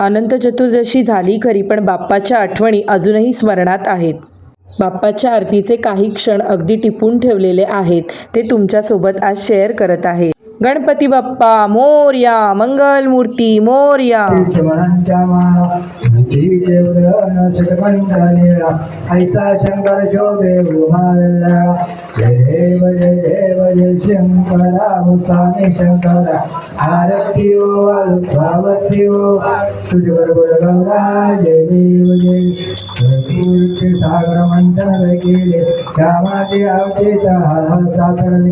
अनंत चतुर्दशी झाली खरी पण बाप्पाच्या आठवणी अजूनही स्मरणात आहेत. बाप्पाच्या आरतीचे काही क्षण अगदी टिपून ठेवलेले आहेत ते तुमच्यासोबत आज शेअर करत आहे. गणपती बाप्पा मोर्या मंगलमूर्ती मोर्या. ಶತಮಂಡನೇರ ಐಸ ಶಂಕರ ಶೋಭೆ ಉಮಾವೆಲ್ಲ ಜಯ ದೇವ ಜಯ ದೇವ ಜಯ ಶಂಕರ ಮುತ್ತಾಮಿ ಶಂಕರ ಆರತಿಯೋ ಪಾರ್ವತಿಯೋ ಸುಜಗರ ಗೌರ ಜಯ ದೇವ ಜಯ सागर मंथन केले. श्यामाचे अवचेचा हर सातरले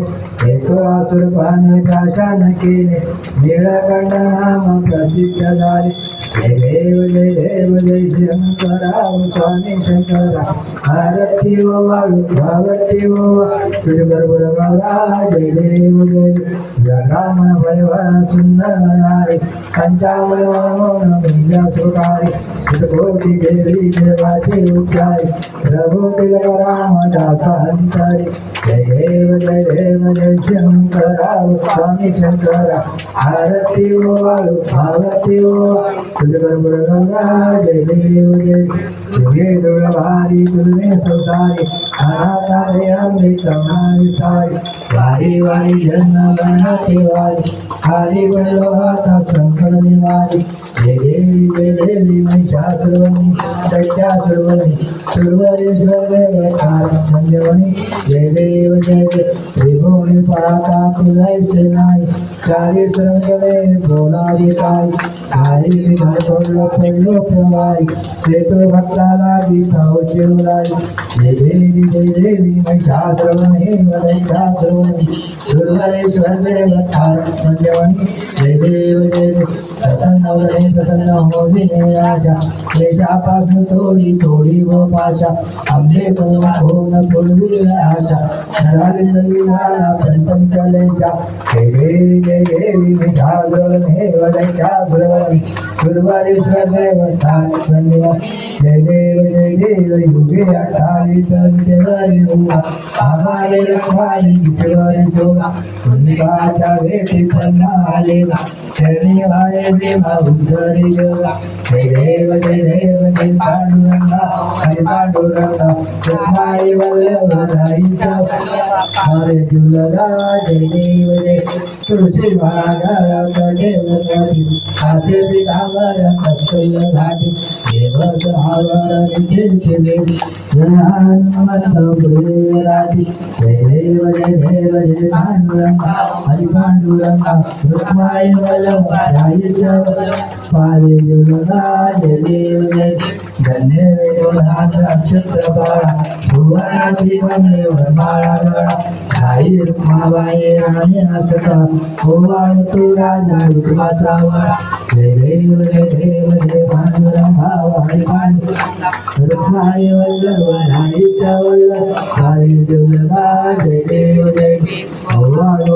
एक आतुर पाणी प्राशान केले. निळकंड नाम प्रसिद्ध झाले. जय देव जय देव जय शंकरा स्वामी शंकरा आरती ओ वाळू भावती ओ तुझ बरोबर गौरा जय जय जगामन भयवरा सुंदर नारी पंचावल मनोन जय देव जय देव जय भारी तुझे सौदारी आराधारे आंबे कमाई सारी वारी वारी जन गणाची वारी हरी बनलो हाता शंकर निवारी। जय देवी जय देवी महिषासुरवणी दैत्यासुरवणी सुरवरेश्वर देवकार संजवणी जय देव जय देव त्रिभुवनी पळाता तुलायचे नाही चारी सरंगणे बोलावी काय सारी विधान पडलो पडलो प्रवारी येतो भक्ताला गीताव शिवराई जय देवी जय देवी महिषासुरवणी दैत्यासुरवणी सुरवरेश्वर देवकार संजवणी जय देव जय देव प्रसन्न वदने प्रसन्न होसिने राजा क्लेशापासून थोडी थोडी व पाशा आमचे तुला होऊन फुलवी आशा नराली नवीनाला पंचम कलेचा जय देवी जय जय देव जय देव जय देव जय देव जय हरी ब्रह्माई वल्लभ हरीचा हरे जुलगा जय देव जय तुळशी శివాగరపటి ఆశి కావర సత్య ఘాటి దేవత ఆవర నిత్యమే జనానమనోరాది దేవ దేవ దేవాండురంగ హరిపాండురంగ రుక్మాయ బలం రాయ చ బలం పారే జులగా జయ దేవ జయ धन्य विनोदात अक्षत्र माळा गळा खाई रुक्माबाई आणि असता ओवाळ राजा विठवाचा वळा जय देव देव जय पांडुरंग भाव हरी जय देव जय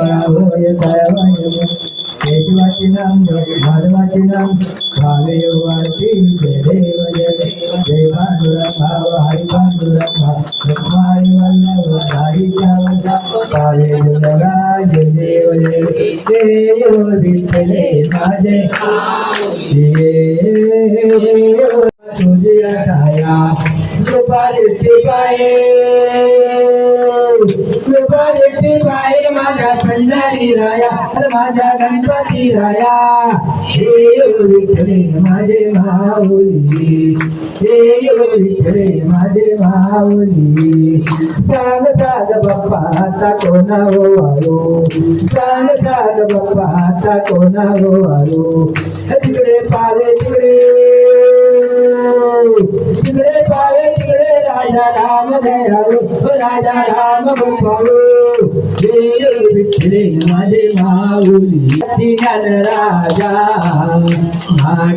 రాబోయే దైవయము చేతి వచనం జయ భరవచనం కాలయు వాటి జయ దేవ జయ దేవ జయ భానురమ్మ హరి భానురమ్మ తుజయ దయా పాయే माझ्या पंढरी राया अरे माझ्या गणपती राया। देव विठ्ठले, माझे माऊली। देव विठ्ठले, माझे माऊली। सांग, साग बाप्पा, आता कोणा हो आलो सांग, साग बाप्पा, आता कोणा हो आलो तिकडे पारे तिकडे. तिकडे पारे तिकडे. राजा राम जय हरी राजा राम गोपाळू. देव विठ्ठले माझे माऊली. ज्ञान राजा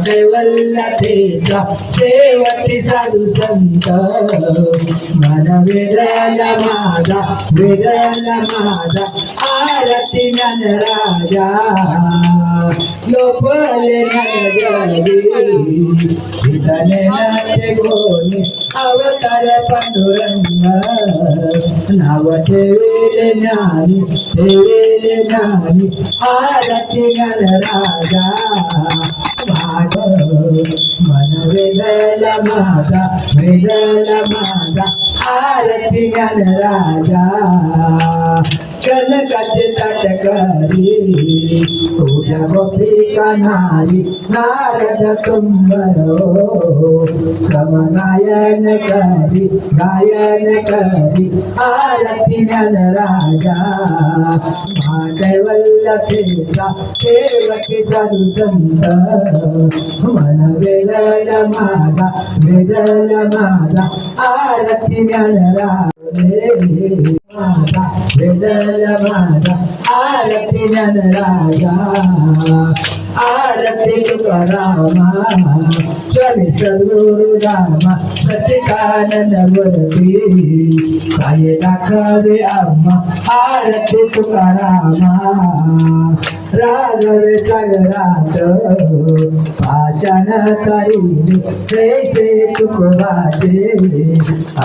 कैवल्यतेचा देवती साधू संत. मन वेदला माझा वेदला माझा आरती ज्ञान राजा. लोपले नगरी विधाने नाचे अवतार पांडुरंग नाव ठेवेले ज्ञानी ठेवेले ज्ञानी आरती ज्ञान राजा भाग मन वेदला माझा वेदला माझा. आरती ज्ञान राजा कनकाचे ताटकरी. तुझ्या गोपी कानारी नारद सुंदर हो. समनायन करी गायन करी आरती ज्ञान राजा सेवकी साधू संत. मन वेदल माझा वेदल माझा आरती गणराजे माता विजय माता आरती आरती सद्गुरु रामा सचिदानंद मूर्ती काय दाखवे आरती तुकारामा रागवे सागरात पाचन करीने जैसे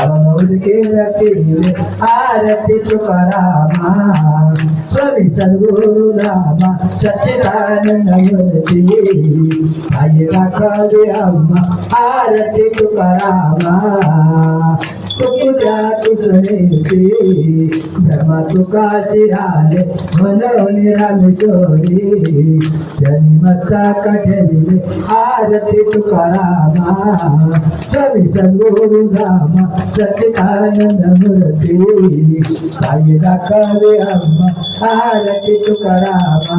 अमोल केले आरती तुकारामा स्वामी सद्गुरु रामा सच्चिदानंद मूर्ती आई दाखवे आम्हा आरती तुकारामा तुझ्या तुझे ब्रह्मा तुकाची राले मनोनी रामेश्वरी जन्मचा कठेली आरती रामा सच्चिदानंद मूर्ती साई दाखवे अम्मा आरती तुकारामा।